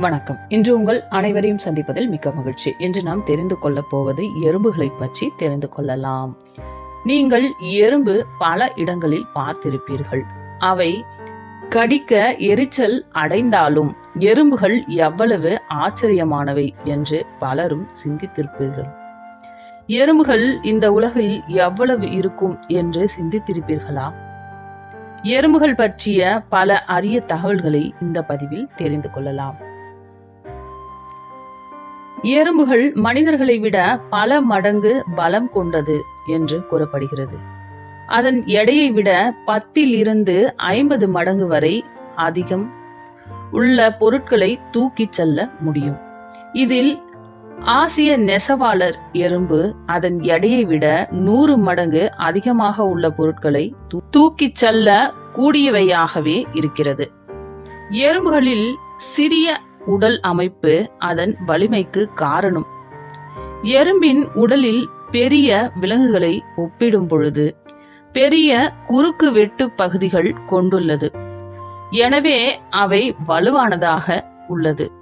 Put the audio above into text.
வணக்கம். இன்று உங்கள் அனைவரையும் சந்திப்பதில் மிக்க மகிழ்ச்சி. இன்று நாம் தெரிந்து கொள்ளப் போவது எறும்புகளை பற்றி தெரிந்து கொள்ளலாம். நீங்கள் எறும்பு பல இடங்களில் பார்த்திருப்பீர்கள். அவை கடிக்க எரிச்சல் அடைந்தாலும் எறும்புகள் எவ்வளவு ஆச்சரியமானவை என்று பலரும் சிந்தித்திருப்பீர்கள். எறும்புகள் இந்த உலகில் எவ்வளவு இருக்கும் என்று சிந்தித்திருப்பீர்களா? எறும்புகள் பற்றிய பல அரிய தகவல்களை இந்த பதிவில் தெரிந்து கொள்ளலாம். எறும்புகள் மனிதர்களை விட பல மடங்கு பலம் கொண்டது என்று கூறப்படுகிறது. அதன் எடையை விட பத்தில் இருந்து ஐம்பது மடங்கு வரை அதிகம் உள்ள பொருட்களை தூக்கிச் செல்ல முடியும். இதில் ஆசிய நெசவாளர் எறும்பு அதன் எடையை விட நூறு மடங்கு அதிகமாக உள்ள பொருட்களை தூ- தூக்கிச் செல்ல கூடியவையாகவே இருக்கிறது. எறும்புகளில் சிறிய உடல் அமைப்பு அதன் வலிமைக்கு காரணம். எறும்பின் உடலில் பெரிய விலங்குகளை ஒப்பிடும் பொழுது பெரிய குறுக்கு வெட்டு பகுதிகள் கொண்டுள்ளது. எனவே அவை வலுவானதாக உள்ளது.